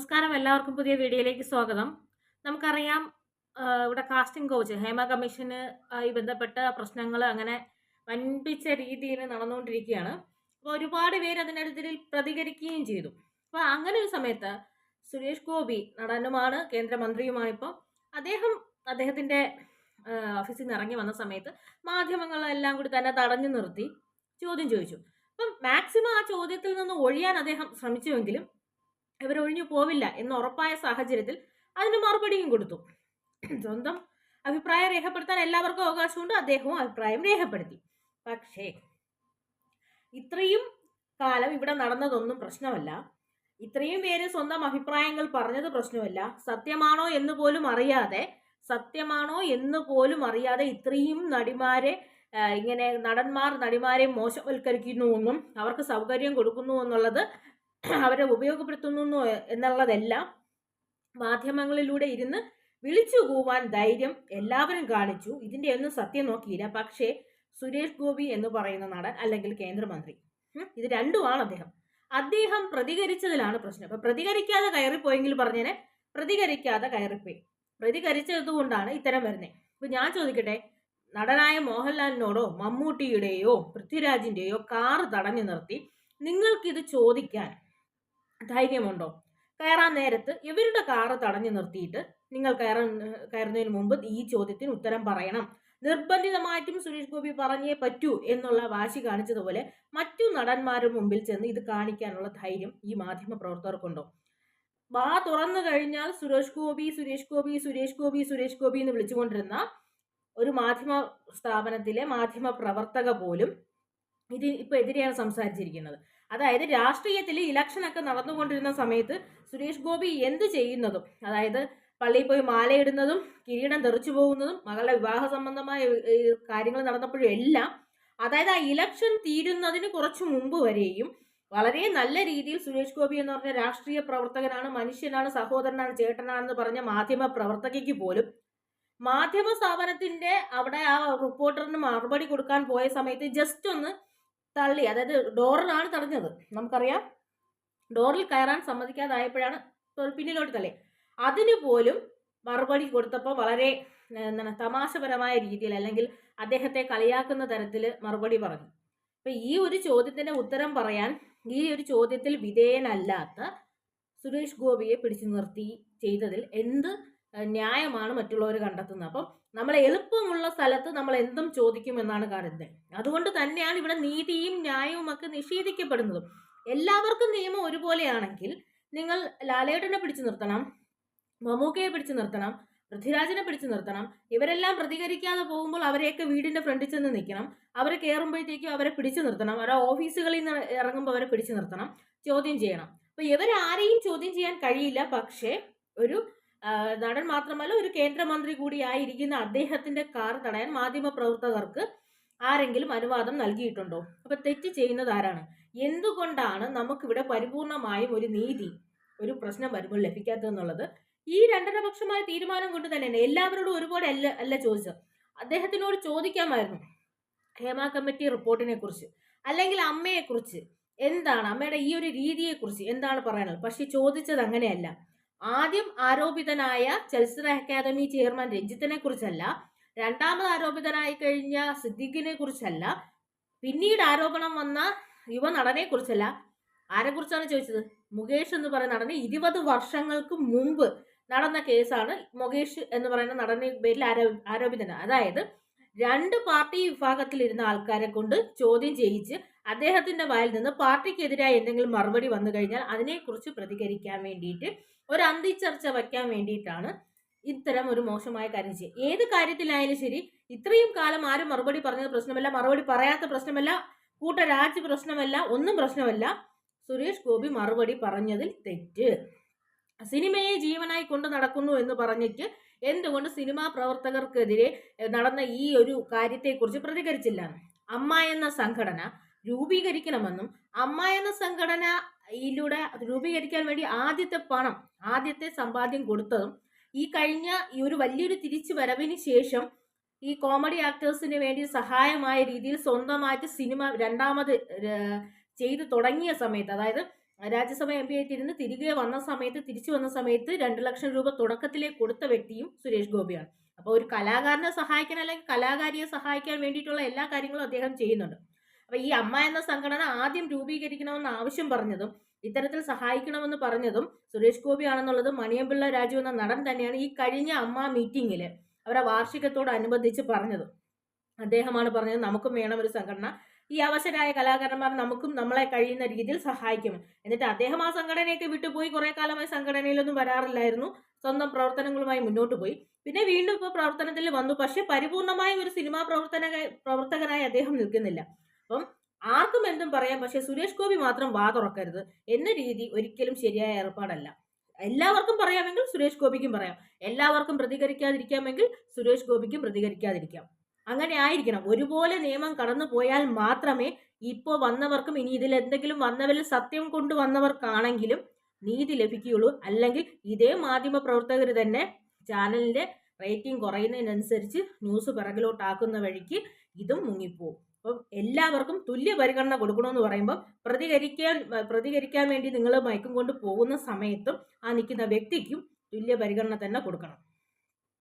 നമസ്കാരം എല്ലാവർക്കും പുതിയ വീഡിയോയിലേക്ക് സ്വാഗതം. നമുക്കറിയാം ഇവിടെ കാസ്റ്റിംഗ് കോച്ച് ഹേമ കമ്മീഷന് ആയി ബന്ധപ്പെട്ട പ്രശ്നങ്ങൾ അങ്ങനെ വൻപിച്ച രീതിയിൽ നടന്നുകൊണ്ടിരിക്കുകയാണ്. അപ്പോൾ ഒരുപാട് പേര് അതിനെതിരിൽ പ്രതികരിക്കുകയും ചെയ്തു. അപ്പോൾ അങ്ങനെ ഒരു സമയത്ത് സുരേഷ് ഗോപി നടനുമാണ് കേന്ദ്രമന്ത്രിയുമാണിപ്പോൾ അദ്ദേഹം അദ്ദേഹത്തിന്റെ ഓഫീസിൽ നിന്ന് ഇറങ്ങി വന്ന സമയത്ത് മാധ്യമങ്ങളെല്ലാം കൂടി തന്നെ തടഞ്ഞു നിർത്തി ചോദ്യം ചോദിച്ചു. അപ്പം മാക്സിമം ആ ചോദ്യത്തിൽ നിന്ന് ഒഴിയാൻ അദ്ദേഹം ശ്രമിച്ചുവെങ്കിലും ഇവരൊഴിഞ്ഞു പോവില്ല എന്ന് ഉറപ്പായ സാഹചര്യത്തിൽ അതിന് മറുപടിയും കൊടുത്തു. സ്വന്തം അഭിപ്രായം രേഖപ്പെടുത്താൻ എല്ലാവർക്കും അവകാശമുണ്ട്. അദ്ദേഹവും അഭിപ്രായം രേഖപ്പെടുത്തി. പക്ഷേ ഇത്രയും കാലം ഇവിടെ നടന്നതൊന്നും പ്രശ്നമല്ല. ഇത്രയും പേര് സ്വന്തം അഭിപ്രായങ്ങൾ പറഞ്ഞത് പ്രശ്നമല്ല. സത്യമാണോ എന്ന് പോലും അറിയാതെ സത്യമാണോ എന്ന് പോലും അറിയാതെ ഇത്രയും നടിമാരെ ഇങ്ങനെ നടന്മാർ നടിമാരെ മോശവൽക്കരിക്കുന്നുവെന്നും അവർക്ക് സൗകര്യം കൊടുക്കുന്നു എന്നുള്ളത് അവരെ ഉപയോഗപ്പെടുത്തുന്നു എന്നുള്ളതെല്ലാം മാധ്യമങ്ങളിലൂടെ ഇരുന്ന് വിളിച്ചു കൂവാൻ ധൈര്യം എല്ലാവരും കാണിച്ചു. ഇതിന്റെ ഒന്നും സത്യം നോക്കിയില്ല. പക്ഷേ സുരേഷ് ഗോപി എന്ന് പറയുന്ന നടൻ അല്ലെങ്കിൽ കേന്ദ്രമന്ത്രി ഇത് രണ്ടുമാണ് അദ്ദേഹം. അദ്ദേഹം പ്രതികരിച്ചതിലാണ് പ്രശ്നം. അപ്പൊ പ്രതികരിക്കാതെ കയറിപ്പോയെങ്കിൽ പറഞ്ഞേനെ പ്രതികരിക്കാതെ കയറിപ്പോയി. പ്രതികരിച്ചത് കൊണ്ടാണ് ഇത്തരം വരുന്നത് ഇപ്പൊ ഞാൻ ചോദിക്കട്ടെ നടനായ മോഹൻലാലിനോടോ മമ്മൂട്ടിയുടെയോ പൃഥ്വിരാജിന്റെയോ കാറ് തടഞ്ഞു നിർത്തി നിങ്ങൾക്കിത് ചോദിക്കാൻ ധൈര്യമുണ്ടോ? കയറാൻ നേരത്ത് ഇവരുടെ കാറ് തടഞ്ഞു നിർത്തിയിട്ട് നിങ്ങൾ കയറാൻ കയറുന്നതിന് മുമ്പ് ഈ ചോദ്യത്തിന് ഉത്തരം പറയണം. നിർബന്ധിതമായിട്ടും സുരേഷ് ഗോപി പറഞ്ഞേ പറ്റൂ എന്നുള്ള വാശി കാണിച്ചതുപോലെ മറ്റു നടന്മാരുടെ മുമ്പിൽ ചെന്ന് ഇത് കാണിക്കാനുള്ള ധൈര്യം ഈ മാധ്യമ പ്രവർത്തകർക്കുണ്ടോ? വാ തുറന്നു കഴിഞ്ഞാൽ സുരേഷ് ഗോപി സുരേഷ് ഗോപി സുരേഷ് ഗോപി സുരേഷ് ഗോപി എന്ന് വിളിച്ചുകൊണ്ടിരുന്ന ഒരു മാധ്യമ സ്ഥാപനത്തിലെ മാധ്യമ പ്രവർത്തക പോലും ഇത് ഇപ്പൊ എതിരെയാണ് സംസാരിച്ചിരിക്കുന്നത്. അതായത് രാഷ്ട്രീയത്തിൽ ഇലക്ഷൻ ഒക്കെ നടന്നുകൊണ്ടിരുന്ന സമയത്ത് സുരേഷ് ഗോപി എന്ത് ചെയ്യുന്നതും അതായത് പള്ളിയിൽ പോയി മാലയിടുന്നതും കിരീടം തെറിച്ചു പോകുന്നതും മകളുടെ വിവാഹ സംബന്ധമായ കാര്യങ്ങൾ നടന്നപ്പോഴും എല്ലാം അതായത് ആ ഇലക്ഷൻ തീരുന്നതിന് കുറച്ചു മുമ്പ് വരെയും വളരെ നല്ല രീതിയിൽ സുരേഷ് ഗോപി എന്ന് പറഞ്ഞ രാഷ്ട്രീയ പ്രവർത്തകനാണ് മനുഷ്യനാണ് സഹോദരനാണ് ചേട്ടനാണെന്ന് പറഞ്ഞ മാധ്യമ പ്രവർത്തകയ്ക്ക് പോലും മാധ്യമ സ്ഥാപനത്തിന്റെ അവിടെ ആ റിപ്പോർട്ടറിന് മറുപടി കൊടുക്കാൻ പോയ സമയത്ത് ജസ്റ്റ് ഒന്ന് തള്ളി. അതായത് ഡോറിനാണ് തടഞ്ഞത്. നമുക്കറിയാം. ഡോറിൽ കയറാൻ സമ്മതിക്കാതായപ്പോഴാണ് പിന്നിലോട്ട് തള്ളി. അതിന് പോലും മറുപടി കൊടുത്തപ്പോൾ വളരെ എന്താണ് തമാശപരമായ രീതിയിൽ അല്ലെങ്കിൽ അദ്ദേഹത്തെ കളിയാക്കുന്ന തരത്തിൽ മറുപടി പറഞ്ഞു. അപ്പൊ ഈ ഒരു ചോദ്യത്തിന്റെ ഉത്തരം പറയാൻ ഈ ഒരു ചോദ്യത്തിൽ വിധേയനല്ലാത്ത സുരേഷ് ഗോപിയെ പിടിച്ചു നിർത്തി ചെയ്തതിൽ എന്ത് ന്യായമാണ് മറ്റുള്ളവർ കണ്ടെത്തുന്നത്. അപ്പം നമ്മൾ എളുപ്പമുള്ള സ്ഥലത്ത് നമ്മൾ എന്തും ചോദിക്കുമെന്നാണ് കരുതുന്നത് അതുകൊണ്ട് തന്നെയാണ് ഇവിടെ നീതിയും ന്യായവും ഒക്കെ നിഷേധിക്കപ്പെടുന്നതും. എല്ലാവർക്കും നിയമം ഒരുപോലെയാണെങ്കിൽ നിങ്ങൾ ലാലേട്ടനെ പിടിച്ചു നിർത്തണം മമ്മൂക്കയെ പിടിച്ചു നിർത്തണം പൃഥ്വിരാജിനെ പിടിച്ചു നിർത്തണം. ഇവരെല്ലാം പ്രതികരിക്കാതെ പോകുമ്പോൾ അവരെയൊക്കെ വീടിന്റെ ഫ്രണ്ടിൽ ചെന്ന് നിൽക്കണം. അവരെ കയറുമ്പോഴത്തേക്കും അവരെ പിടിച്ചു നിർത്തണം. അവരെ ഓഫീസുകളിൽ നിന്ന് ഇറങ്ങുമ്പോൾ അവരെ പിടിച്ചു നിർത്തണം. ചോദ്യം ചെയ്യണം. അപ്പൊ ഇവരാരെയും ചോദ്യം ചെയ്യാൻ കഴിയില്ല. പക്ഷേ ഒരു നടൻ മാത്രമല്ല ഒരു കേന്ദ്രമന്ത്രി കൂടിയായിരിക്കുന്ന അദ്ദേഹത്തിന്റെ കാർ തടയാൻ മാധ്യമ പ്രവർത്തകർക്ക് ആരെങ്കിലും അനുവാദം നൽകിയിട്ടുണ്ടോ? അപ്പൊ തെറ്റ് ചെയ്യുന്നത് ആരാണ്? എന്തുകൊണ്ടാണ് നമുക്കിവിടെ പരിപൂർണമായും ഒരു നീതി ഒരു പ്രശ്നം വരുമ്പോൾ ലഭിക്കാത്തതെന്നുള്ളത്? ഈ രണ്ടരപക്ഷമായ തീരുമാനം കൊണ്ട് തന്നെയാണ്. എല്ലാവരോടും ഒരുപാട് അല്ല അല്ല ചോദിച്ചത്. അദ്ദേഹത്തിനോട് ചോദിക്കാമായിരുന്നു. ഹേമ കമ്മിറ്റി റിപ്പോർട്ടിനെ കുറിച്ച് അല്ലെങ്കിൽ അമ്മയെക്കുറിച്ച് എന്താണ് അമ്മയുടെ ഈ ഒരു രീതിയെക്കുറിച്ച് എന്താണ് പറയാനുള്ളത്? പക്ഷെ ചോദിച്ചത് അങ്ങനെയല്ല. ആദ്യം ആരോപിതനായ ചലച്ചിത്ര അക്കാദമി ചെയർമാൻ രഞ്ജിത്തിനെ കുറിച്ചല്ല രണ്ടാമത് ആരോപിതനായി കഴിഞ്ഞ സിദ്ദിഖിനെ കുറിച്ചല്ല പിന്നീട് ആരോപണം വന്ന യുവ നടനെ കുറിച്ചല്ല. ആരെ കുറിച്ചാണ് ചോദിച്ചത്? മുകേഷ് എന്ന് പറയുന്ന നടനെ ഇരുപത് വർഷങ്ങൾക്ക് മുമ്പ് നടന്ന കേസാണ് മുകേഷ് എന്ന് പറയുന്ന നടനെ പേരിൽ ആരോ ആരോപിതന അതായത് രണ്ട് പാർട്ടി വിഭാഗത്തിൽ ഇരുന്ന ആൾക്കാരെ കൊണ്ട് ചോദ്യം ചെയ്യിച്ച് അദ്ദേഹത്തിന്റെ വായിൽ നിന്ന് പാർട്ടിക്കെതിരായ എന്തെങ്കിലും മറുപടി വന്നു കഴിഞ്ഞാൽ അതിനെക്കുറിച്ച് പ്രതികരിക്കാൻ വേണ്ടിയിട്ട് ഒരു അന്തിച്ചർച്ച വയ്ക്കാൻ വേണ്ടിയിട്ടാണ് ഇത്തരം ഒരു മോശമായ കാര്യം ചെയ്യുക ഏത് കാര്യത്തിലായാലും ശരി ഇത്രയും കാലം ആരും മറുപടി പറഞ്ഞത് പ്രശ്നമല്ല മറുപടി പറയാത്ത പ്രശ്നമല്ല കൂട്ടരാജ് പ്രശ്നമല്ല ഒന്നും പ്രശ്നമല്ല. സുരേഷ് ഗോപി മറുപടി പറഞ്ഞതിൽ തെറ്റ്. സിനിമയെ ജീവനായി കൊണ്ട് നടക്കുന്നു എന്ന് പറഞ്ഞിട്ട് എന്തുകൊണ്ട് സിനിമാ പ്രവർത്തകർക്കെതിരെ നടന്ന ഈ ഒരു കാര്യത്തെക്കുറിച്ച് പ്രതികരിച്ചില്ല? അമ്മ എന്ന സംഘടന രൂപീകരിക്കണമെന്നും അമ്മ എന്ന സംഘടനയിലൂടെ രൂപീകരിക്കാൻ വേണ്ടി ആദ്യത്തെ പണം ആദ്യത്തെ സമ്പാദ്യം കൊടുത്തതും ഈ കഴിഞ്ഞ ഈ ഒരു വലിയൊരു തിരിച്ചു വരവിന് ശേഷം ഈ കോമഡി ആക്ടേഴ്സിന് വേണ്ടി സഹായമായ രീതിയിൽ സ്വന്തമായിട്ട് സിനിമ രണ്ടാമത് ചെയ്തു തുടങ്ങിയ സമയത്ത് അതായത് രാജ്യസഭ എം പി ആയിട്ടിരുന്ന് തിരികെ വന്ന സമയത്ത് തിരിച്ചു വന്ന സമയത്ത് രണ്ട് ലക്ഷം രൂപ തുടക്കത്തിലേ കൊടുത്ത വ്യക്തിയും സുരേഷ് ഗോപിയാണ്. അപ്പോൾ ഒരു കലാകാരനെ സഹായിക്കാൻ അല്ലെങ്കിൽ കലാകാരിയെ സഹായിക്കാൻ വേണ്ടിയിട്ടുള്ള എല്ലാ കാര്യങ്ങളും അദ്ദേഹം ചെയ്യുന്നുണ്ട്. അപ്പോൾ ഈ അമ്മ എന്ന സംഘടന ആദ്യം രൂപീകരിക്കണമെന്ന് ആവശ്യം പറഞ്ഞതും ഇത്തരത്തിൽ സഹായിക്കണമെന്ന് പറഞ്ഞതും സുരേഷ് ഗോപി ആണെന്നുള്ളത് മണിയമ്പിള്ള രാജു എന്ന നടൻ തന്നെയാണ് ഈ കഴിഞ്ഞ അമ്മ മീറ്റിംഗിൽ അവരുടെ വാർഷികത്തോടനുബന്ധിച്ച് പറഞ്ഞത്. അദ്ദേഹമാണ് പറഞ്ഞത് നമുക്കും വേണം ഒരു സംഘടന. ഈ അവശരായ കലാകാരന്മാർ നമുക്കും നമ്മളെ കഴിയുന്ന രീതിയിൽ സഹായിക്കും. എന്നിട്ട് അദ്ദേഹം ആ സംഘടനയൊക്കെ വിട്ടുപോയി. കുറെ കാലമായി സംഘടനയിലൊന്നും വരാറില്ലായിരുന്നു. സ്വന്തം പ്രവർത്തനങ്ങളുമായി മുന്നോട്ട് പോയി. പിന്നെ വീണ്ടും ഇപ്പോൾ പ്രവർത്തനത്തിൽ വന്നു. പക്ഷെ പരിപൂർണമായ ഒരു സിനിമാ പ്രവർത്തന പ്രവർത്തകനായി അദ്ദേഹം നിൽക്കുന്നില്ല. അപ്പം ആർക്കും എന്തും പറയാം പക്ഷെ സുരേഷ് ഗോപി മാത്രം വാ തുറക്കരുത്. എന്ന രീതി ഒരിക്കലും ശരിയായ ഏർപ്പാടല്ല. എല്ലാവർക്കും പറയാമെങ്കിൽ സുരേഷ് ഗോപിക്കും പറയാം. എല്ലാവർക്കും പ്രതികരിക്കാതിരിക്കാമെങ്കിൽ സുരേഷ് ഗോപിക്കും പ്രതികരിക്കാതിരിക്കാം. അങ്ങനെ ആയിരിക്കണം. ഒരുപോലെ നിയമം കടന്നു പോയാൽ മാത്രമേ ഇപ്പോൾ വന്നവർക്കും ഇനി ഇതിൽ എന്തെങ്കിലും വന്നവരിൽ സത്യം കൊണ്ട് വന്നവർക്കാണെങ്കിലും നീതി ലഭിക്കുകയുള്ളൂ. അല്ലെങ്കിൽ ഇതേ മാധ്യമ പ്രവർത്തകർ തന്നെ ചാനലിന്റെ റേറ്റിംഗ് കുറയുന്നതിനനുസരിച്ച് ന്യൂസ് പിറകിലോട്ടാക്കുന്ന വഴിക്ക് ഇതും മുങ്ങിപ്പോവും. അപ്പം എല്ലാവർക്കും തുല്യ പരിഗണന കൊടുക്കണമെന്ന് പറയുമ്പോൾ പ്രതികരിക്കാൻ പ്രതികരിക്കാൻ വേണ്ടി നിങ്ങൾ മയക്കം കൊണ്ട് പോകുന്ന സമയത്തും ആ നിൽക്കുന്ന വ്യക്തിക്കും തുല്യ പരിഗണന തന്നെ കൊടുക്കണം.